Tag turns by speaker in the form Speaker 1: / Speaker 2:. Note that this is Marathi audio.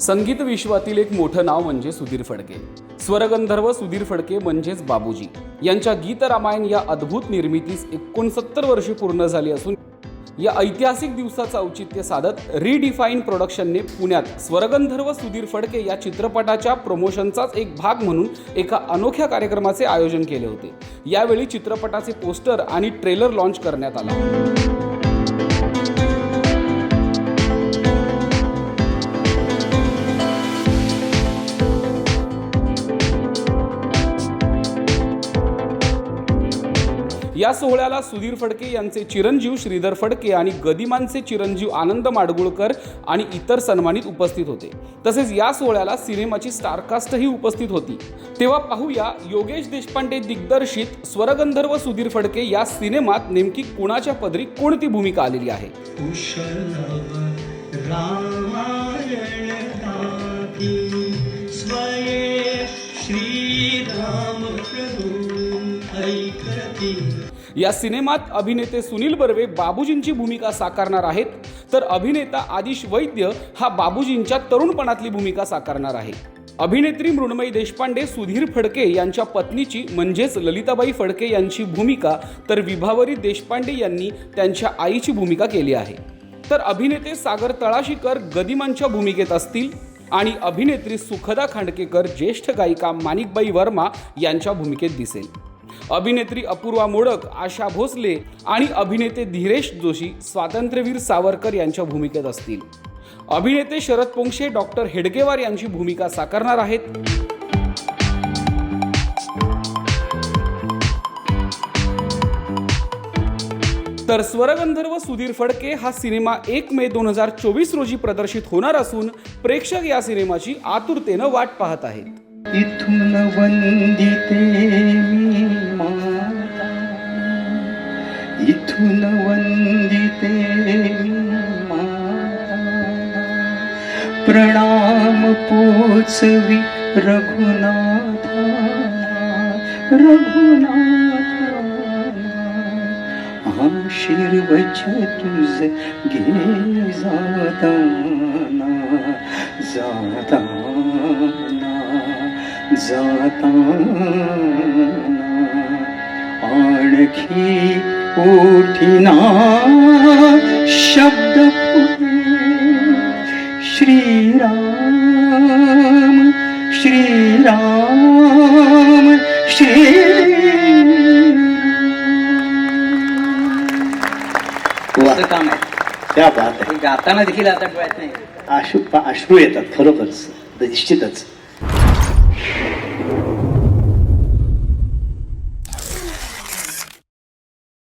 Speaker 1: संगीत विश्वातील एक मोठं नाव म्हणजे सुधीर फडके. स्वरगंधर्व सुधीर फडके म्हणजेच बाबूजी. यांच्या गीत रामायण या अद्भुत निर्मितीस एकोणसत्तर वर्षे पूर्ण झाली असून या ऐतिहासिक दिवसाचं औचित्य साधत रिडिफाईन प्रोडक्शनने पुण्यात स्वरगंधर्व सुधीर फडके या चित्रपटाच्या प्रमोशनचाच एक भाग म्हणून एका अनोख्या कार्यक्रमाचे आयोजन केले होते. यावेळी चित्रपटाचे पोस्टर आणि ट्रेलर लॉन्च करण्यात आला. या सोहळ्याला सुधीर फडके यांचे चिरंजीव श्रीधर फडके आणि गदिमांचे चिरंजीव आनंद माडगुळकर आणि इतर सन्मानित उपस्थित होते. तसेच या सोहळ्याला सिनेमाची स्टारकास्टही उपस्थित होती. तेव्हा पाहूया योगेश देशपांडे दिग्दर्शित स्वरगंधर्व सुधीर फडके या सिनेमात नेमकी कुणाच्या पदरी कोणती भूमिका आलेली आहे?
Speaker 2: कुशलव रामायण स्वये श्रीराम ऐकती
Speaker 1: या सिनेमात अभिनेते सुनील बर्वे बाबूजींची भूमिका साकारणार आहेत. तर अभिनेता आदिश वैद्य हा बाबूजींच्या तरुणपणातली भूमिका साकारणार आहे. अभिनेत्री मृण्मयी देशपांडे सुधीर फडके यांच्या पत्नीची म्हणजेच ललिताबाई फडके यांची भूमिका तर विभावरी देशपांडे यांनी त्यांच्या आईची भूमिका केली आहे. तर अभिनेते सागर तळाशीकर गदिमांच्या भूमिकेत असतील आणि अभिनेत्री सुखदा खांडकेकर ज्येष्ठ गायिका माणिकबाई वर्मा यांच्या भूमिकेत दिसेल. अभिनेत्री अपूर्वा मोडक आशा भोसले आणि अभिनेते धीरेश जोशी स्वातंत्र्यवीर सावरकर यांच्या भूमिकेत असतील. अभिनेते शरद पोंक्षे डॉक्टर हेडगेवार यांची भूमिका साकारणार आहेत. तर स्वरगंधर्व सुधीर फडके हा सिनेमा एक मे दोन हजार चोवीस रोजी प्रदर्शित होणार असून प्रेक्षक या सिनेमाची आतुरतेनं वाट पाहत आहेत.
Speaker 2: इथून वंदिते मी. माता इथून वंदिते मी माता. प्रणाम पोचवी रघुनाथा रघुनाथा आशीर्वच तुझ घे जाताना जाताना जाताना. आणखी ओठीना शब्द श्रीराम श्रीराम
Speaker 3: असं काम आहे.
Speaker 4: त्या बात आहे.
Speaker 3: गाताना देखील आता डोळ्यात नाही.
Speaker 4: अश्रू अश्रू येतात खरोखरच. निश्चितच.